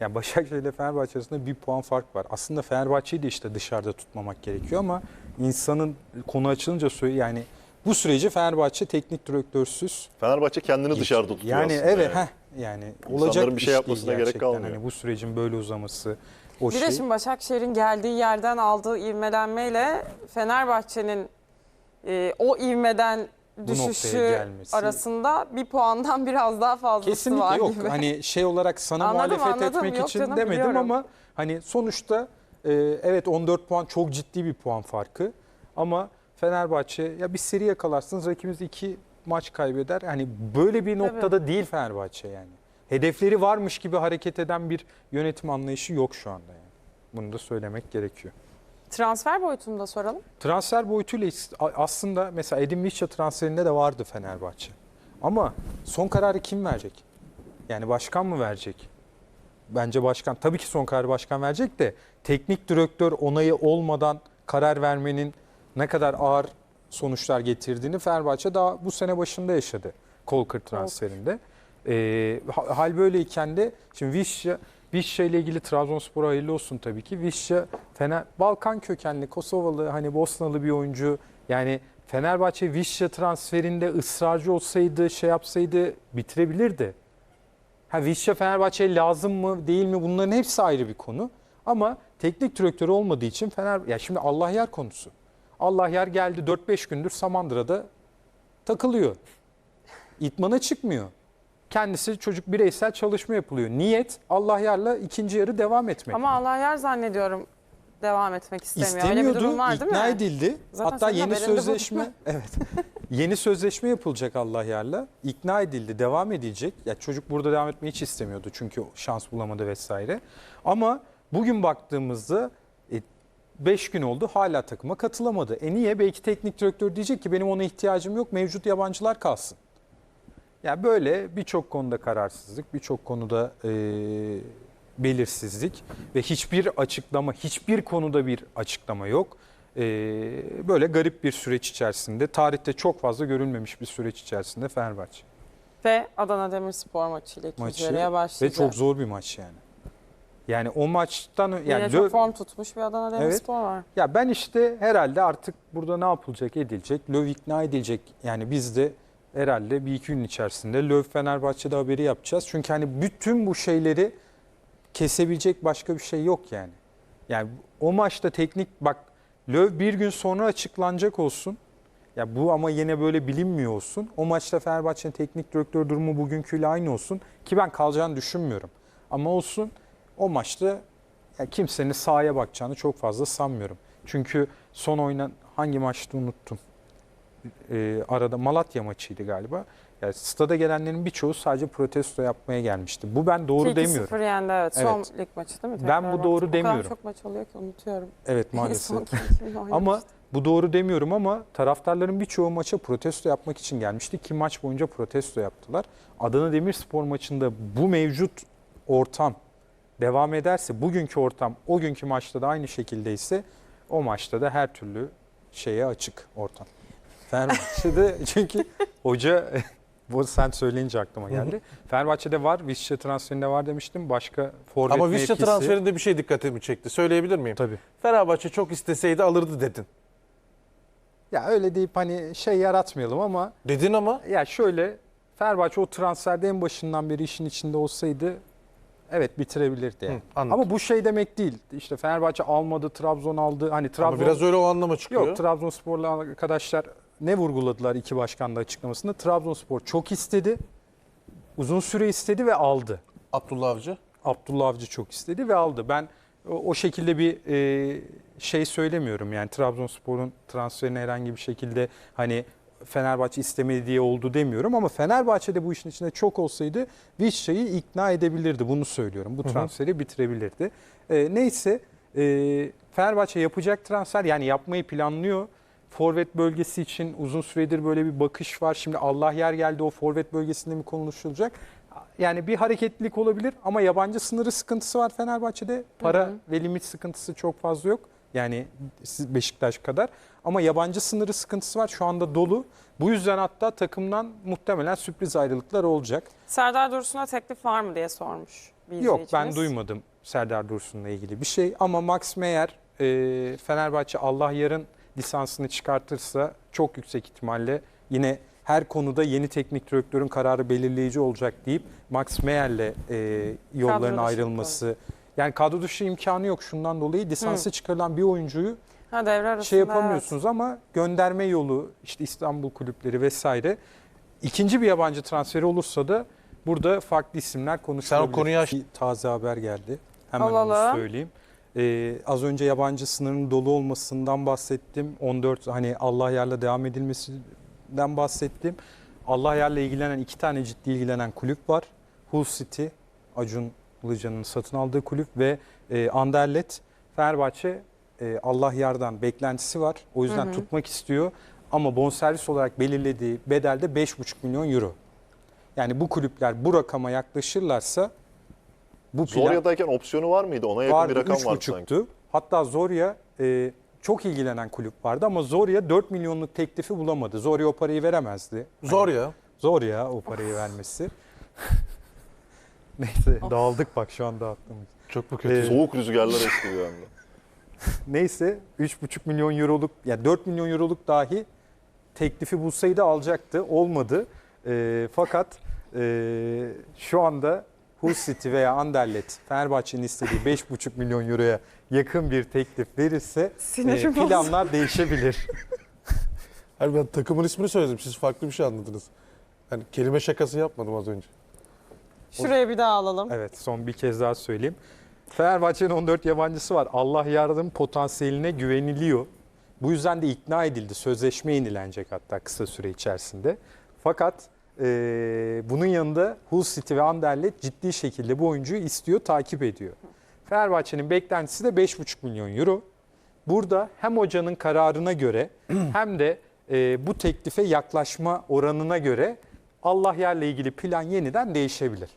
Yani Başakşehir ile Fenerbahçe arasında bir puan fark var. Aslında Fenerbahçe'yi de işte dışarıda tutmamak gerekiyor ama insanın konu açılınca söyle yani bu süreci Fenerbahçe teknik direktörsüz Fenerbahçe kendini Geç- dışarıda tutuyor Yani aslında. evet heh, yani olacak İnsanların bir şey yapmasına gerek gerçekten. kalmıyor. Hani bu sürecin böyle uzaması o Bir şey. de şimdi Başakşehir'in geldiği yerden aldığı ivmelenmeyle Fenerbahçe'nin e, o ivmeden noktaya düşüşü gelmesi. arasında bir puandan biraz daha fazlası Kesinlikle var yok. gibi. Hani şey olarak sana Anladım, muhalefet anladım. etmek Yok için canım, demedim biliyorum. ama hani sonuçta e, evet 14 puan çok ciddi bir puan farkı ama Fenerbahçe ya bir seri yakalarsınız rakibiniz iki maç kaybeder. Hani böyle bir noktada değil Fenerbahçe yani. Hedefleri varmış gibi hareket eden bir yönetim anlayışı yok şu anda yani. Bunu da söylemek gerekiyor. Transfer boyutunu da soralım. Transfer boyutuyla aslında mesela Edin Visca transferinde de vardı Fenerbahçe. Ama son kararı kim verecek? Yani başkan mı verecek? Bence başkan. Tabii ki son kararı başkan verecek de teknik direktör onayı olmadan karar vermenin ne kadar ağır sonuçlar getirdiğini Fenerbahçe daha bu sene başında yaşadı. Kolkır transferinde. Ee, ha- hal böyleyken de şimdi Visca Visca ile ilgili Trabzonspor'a hayırlı olsun tabii ki. Visca Fener Balkan kökenli, Kosovalı, hani Bosnalı bir oyuncu. Yani Fenerbahçe Visca transferinde ısrarcı olsaydı, şey yapsaydı bitirebilirdi. Ha Visca Fenerbahçe'ye lazım mı, değil mi? Bunların hepsi ayrı bir konu. Ama teknik direktör olmadığı için Fener ya şimdi Allah yer konusu. Allah yer geldi 4-5 gündür Samandıra'da takılıyor. İtmana çıkmıyor. Kendisi çocuk bireysel çalışma yapılıyor. Niyet Allah yarla ikinci yarı devam etmek. Ama Allah yer zannediyorum devam etmek istemiyor. Öyle bir İstemiyordu, durum var değil ikna mi? edildi. Zaten Hatta senin yeni haberinde bu. sözleşme, evet. yeni sözleşme yapılacak Allah yarla. İkna edildi, devam edilecek. Ya çocuk burada devam etmeyi hiç istemiyordu çünkü şans bulamadı vesaire. Ama bugün baktığımızda 5 gün oldu hala takıma katılamadı. E niye? Belki teknik direktör diyecek ki benim ona ihtiyacım yok. Mevcut yabancılar kalsın. Ya böyle birçok konuda kararsızlık, birçok konuda e, belirsizlik ve hiçbir açıklama, hiçbir konuda bir açıklama yok. E, böyle garip bir süreç içerisinde, tarihte çok fazla görülmemiş bir süreç içerisinde Fenerbahçe Ve Adana Demirspor maçıyla ikinci yarıya ve başlayacak. çok zor bir maç yani. Yani o maçtan Yine yani çok Löw- form tutmuş bir Adana Evet. Demirspor var. ya ben işte herhalde artık burada ne yapılacak edilecek. Löw ikna edilecek. Yani biz de herhalde bir iki gün içerisinde Löw Fenerbahçe'de haberi yapacağız. Çünkü hani bütün bu şeyleri kesebilecek başka bir şey yok yani. Yani o maçta teknik bak Löw bir gün sonra açıklanacak olsun. Ya bu ama yine böyle bilinmiyor olsun. O maçta Fenerbahçe'nin teknik direktör durumu bugünküyle aynı olsun. Ki ben kalacağını düşünmüyorum. Ama olsun o maçta ya kimsenin sahaya bakacağını çok fazla sanmıyorum. Çünkü son oynan hangi maçtı unuttum. Ee, arada Malatya maçıydı galiba. Yani stada gelenlerin birçoğu sadece protesto yapmaya gelmişti. Bu ben doğru 2-2-0 demiyorum. yendi evet. Son Evet. lig maçı değil mi? Ben Tekrar bu doğru baktım. O kadar demiyorum. çok maç oluyor ki unutuyorum. Evet maalesef. Ama bu doğru demiyorum ama taraftarların birçoğu maça protesto yapmak için gelmişti ki maç boyunca protesto yaptılar. Adana Demirspor maçında bu mevcut ortam devam ederse, bugünkü ortam o günkü maçta da aynı şekildeyse o maçta da her türlü şeye açık ortam. Fenerbahçe'de çünkü hoca bu sen söyleyince aklıma geldi. Fenerbahçe'de var, Visca transferinde var demiştim. Başka forvet Ama Visca mevkisi- transferinde bir şey dikkatimi çekti. Söyleyebilir miyim? Tabii. Fenerbahçe çok isteseydi alırdı dedin. Ya öyle deyip hani şey yaratmayalım ama Dedin ama Ya şöyle Fenerbahçe o transferde en başından beri işin içinde olsaydı evet bitirebilirdi yani. Hı, anladım. Ama bu şey demek değil. İşte Fenerbahçe almadı, Trabzon aldı. Hani ama Trabzon biraz öyle o anlama çıkıyor. Yok Trabzonsporlu arkadaşlar ne vurguladılar iki başkan da açıklamasında? Trabzonspor çok istedi. Uzun süre istedi ve aldı. Abdullah Avcı. Abdullah Avcı çok istedi ve aldı. Ben o, o şekilde bir e, şey söylemiyorum. Yani Trabzonspor'un transferine herhangi bir şekilde hani Fenerbahçe istemedi diye oldu demiyorum ama Fenerbahçe'de bu işin içinde çok olsaydı Vişça'yı ikna edebilirdi. Bunu söylüyorum. Bu transferi bitirebilirdi. E, neyse e, Fenerbahçe yapacak transfer yani yapmayı planlıyor. Forvet bölgesi için uzun süredir böyle bir bakış var. Şimdi Allah yer geldi o forvet bölgesinde mi konuşulacak? Yani bir hareketlilik olabilir ama yabancı sınırı sıkıntısı var Fenerbahçe'de. Para ve limit sıkıntısı çok fazla yok. Yani siz Beşiktaş kadar. Ama yabancı sınırı sıkıntısı var. Şu anda dolu. Bu yüzden hatta takımdan muhtemelen sürpriz ayrılıklar olacak. Serdar Dursun'a teklif var mı diye sormuş. bir Yok ben duymadım Serdar Dursun'la ilgili bir şey ama Max Meyer e, Fenerbahçe Allah yarın lisansını çıkartırsa çok yüksek ihtimalle yine her konuda yeni teknik direktörün kararı belirleyici olacak deyip Max Meyer'le e, yolların Kadro dışı ayrılması. Yani kadro dışı imkanı yok şundan dolayı lisansı çıkarılan bir oyuncuyu Ha devre arasında şey yapamıyorsunuz ama gönderme yolu işte İstanbul kulüpleri vesaire ikinci bir yabancı transferi olursa da burada farklı isimler konuşulabilir. konuyu aç- taze haber geldi. Hemen onu Alalım. söyleyeyim. Ee, az önce yabancı sınırının dolu olmasından bahsettim. 14 hani Allah yerle devam edilmesinden bahsettim. Allah yerle ilgilenen iki tane ciddi ilgilenen kulüp var. Hull City, Acun Ilıcan'ın satın aldığı kulüp ve e, Anderlet. Fenerbahçe e, Allah yardan beklentisi var. O yüzden tutmak istiyor. Ama bonservis olarak belirlediği bedelde 5,5 milyon euro. Yani bu kulüpler bu rakama yaklaşırlarsa bu plan Zorya'dayken opsiyonu var mıydı? Ona yakın vardı bir rakam vardı sanki. 3,5'tu. Hatta Zorya e, çok ilgilenen kulüp vardı ama Zorya 4 milyonluk teklifi bulamadı. Zorya o parayı veremezdi. Zor ya. Zor ya o parayı vermesi. Neyse dağıldık bak şu anda aklımız. Çok mu kötü? Ee, Soğuk rüzgarlar esti bir anda. Neyse 3,5 milyon euroluk yani 4 milyon euroluk dahi teklifi bulsaydı alacaktı. Olmadı. Ee, fakat ee, şu anda Hull City veya Anderlet Fenerbahçe'nin istediği 5,5 milyon euroya yakın bir teklif verirse Sinirim ee, planlar değişebilir. Hayır ben takımın ismini söyledim. Siz farklı bir şey anladınız. Yani kelime şakası yapmadım az önce. Şuraya bir daha alalım. Evet son bir kez daha söyleyeyim. Fenerbahçe'nin 14 yabancısı var. Allah yardım potansiyeline güveniliyor. Bu yüzden de ikna edildi. Sözleşme yenilenecek hatta kısa süre içerisinde. Fakat eee, bunun yanında Hull City ve Anderlet ciddi şekilde bu oyuncuyu istiyor, takip ediyor. Fenerbahçe'nin beklentisi de 5,5 milyon euro. Burada hem hocanın kararına göre hem de e, bu teklife yaklaşma oranına göre Allah yerle ilgili plan yeniden değişebilir.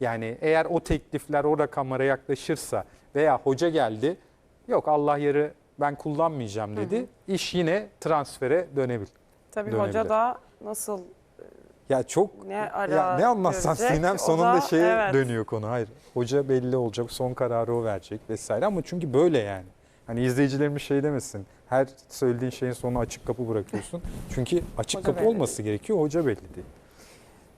Yani eğer o teklifler o rakamlara yaklaşırsa veya hoca geldi yok Allah yarı ben kullanmayacağım dedi. iş yine transfere dönebilir. Tabii dönebilir. hoca da nasıl Ya çok ne ara ya ne anlatsan görecek? Sinem sonunda da- şeye evet. dönüyor konu. Hayır. Hoca belli olacak. Son kararı o verecek vesaire ama çünkü böyle yani. Hani izleyicilerimiz şey demesin. Her söylediğin şeyin sonuna açık kapı bırakıyorsun. Çünkü açık Hoca kapı belli olması gerekiyor. Hoca belli değil.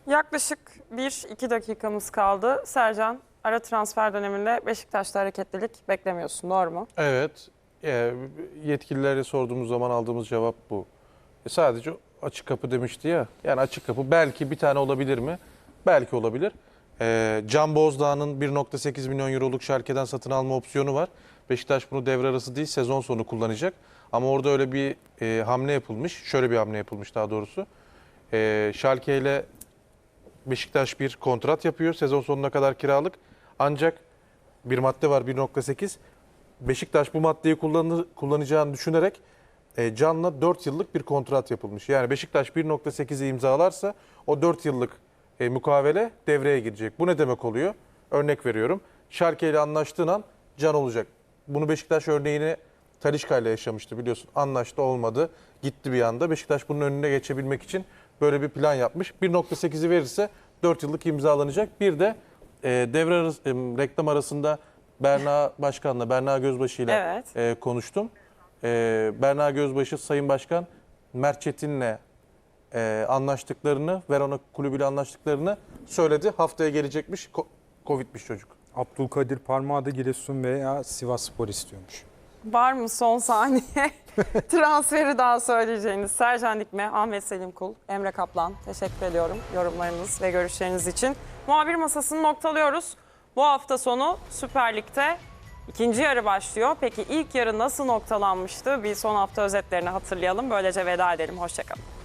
Yaklaşık 1-2 dakikamız kaldı. Sercan ara transfer döneminde Beşiktaş'ta hareketlilik beklemiyorsun doğru mu? Evet. e, yetkililere sorduğumuz zaman aldığımız cevap bu. E, sadece açık kapı demişti ya. Yani açık kapı belki bir tane olabilir mi? Belki olabilir. E, Can Bozdağ'ın 1.8 milyon euroluk Schalke'den satın alma opsiyonu var. Beşiktaş bunu devre arası değil sezon sonu kullanacak. Ama orada öyle bir e, hamle yapılmış. Şöyle bir hamle yapılmış daha doğrusu. E, Schalke ile Beşiktaş bir kontrat yapıyor sezon sonuna kadar kiralık. Ancak bir madde var 1.8. Beşiktaş bu maddeyi kullanı- kullanacağını düşünerek e, Can'la 4 yıllık bir kontrat yapılmış. Yani Beşiktaş 1.8'i imzalarsa o 4 yıllık e, mukavele devreye girecek. Bu ne demek oluyor? Örnek veriyorum. Şarkı ile anlaştığın an Can olacak. Bunu Beşiktaş örneğini Talişka ile yaşamıştı biliyorsun. Anlaştı olmadı. Gitti bir anda. Beşiktaş bunun önüne geçebilmek için böyle bir plan yapmış. 1.8'i verirse 4 yıllık imzalanacak. Bir de e, devre arası, e, reklam arasında Berna Başkan'la, Berna Gözbaşı ile Evet. e, konuştum. E, Berna Gözbaşı Sayın Başkan Mert Çetin'le e, anlaştıklarını, Verona kulübüyle anlaştıklarını söyledi. Haftaya gelecekmiş. Ko- Covid'miş çocuk. Abdülkadir Parmağı da Giresun veya Sivas Spor istiyormuş. Var mı son saniye transferi daha söyleyeceğiniz? Sercan Dikme, Ahmet Selim Kul, Emre Kaplan teşekkür ediyorum yorumlarınız ve görüşleriniz için. Muhabir masasını noktalıyoruz. Bu hafta sonu Süper Lig'de ikinci yarı başlıyor. Peki ilk yarı nasıl noktalanmıştı? Bir son hafta özetlerini hatırlayalım. Böylece veda edelim. Hoşçakalın.